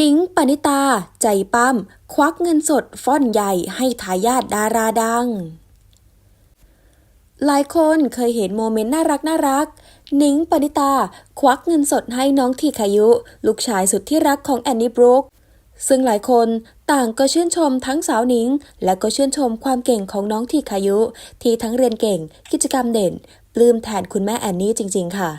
นิ้งปณิตา ใจปั้ม ควักเงินสดฟ่อนใหญ่ให้ทายาทดาราดัง หลายคนเคยเห็นโมเมนต์น่ารักน่ารัก นิ้งปณิตา ควักเงินสดให้น้องทีขายุ ลูกชายสุดที่รักของแอนนี่บรูคซึ่งหลายคนต่างก็ชื่นชมทั้งสาวนิง และก็ชื่นชมความเก่งของน้องทีขายุ ที่ทั้งเรียนเก่ง กิจกรรมเด่น ปลื้มแทนคุณแม่แอนนี่จริง ๆ ค่ะ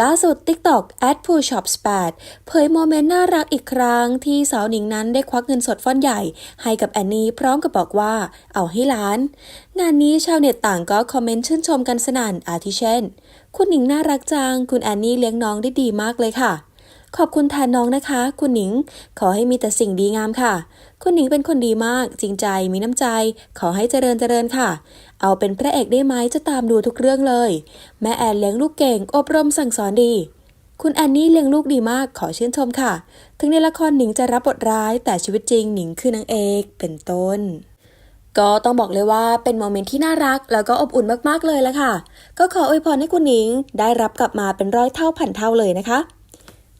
ล่าสุด TikTok at p o o s h o p s 8เผยโมเมนต์น่ารักอีกครั้งที่สาวหนิงนั้นได้ควักเงินสดฟ้อนใหญ่ ให้กับแอนนี่พร้อมกับบอกว่า เอาให้ล้าน งานนี้ชาวเน็ตต่างก็คอมเมนต์ชื่นชมกันสนั่นอาทิเช่น คุณหนิงน่ารักจัง คุณแอนนี่เลี้ยงน้องได้ดีมากเลยค่ะ ขอบคุณแทนน้องนะคะ คุณหนิง ขอให้มีแต่สิ่งดีงามค่ะ คุณหนิงเป็นคนดีมาก จริงใจ มีน้ำใจ ขอให้เจริญเจริญค่ะ เอาเป็นพระเอกได้ไหมจะตามดูทุกเรื่องเลย แม่แอนเลี้ยงลูกเก่ง อบรมสั่งสอนดี คุณแอนนี่เลี้ยงลูกดีมาก ขอชื่นชมค่ะ ถึงในละครหนิงจะรับบทร้าย แต่ชีวิตจริงหนิงคือนางเอก เป็นต้นก็ต้องบอกเลยว่าเป็นโมเมนต์ที่น่ารัก แล้วก็อบอุ่นมากๆเลยละค่ะ ก็ขออวยพรให้คุณหนิง ได้รับกลับมาเป็นร้อยเท่าพันเท่าเลยนะคะ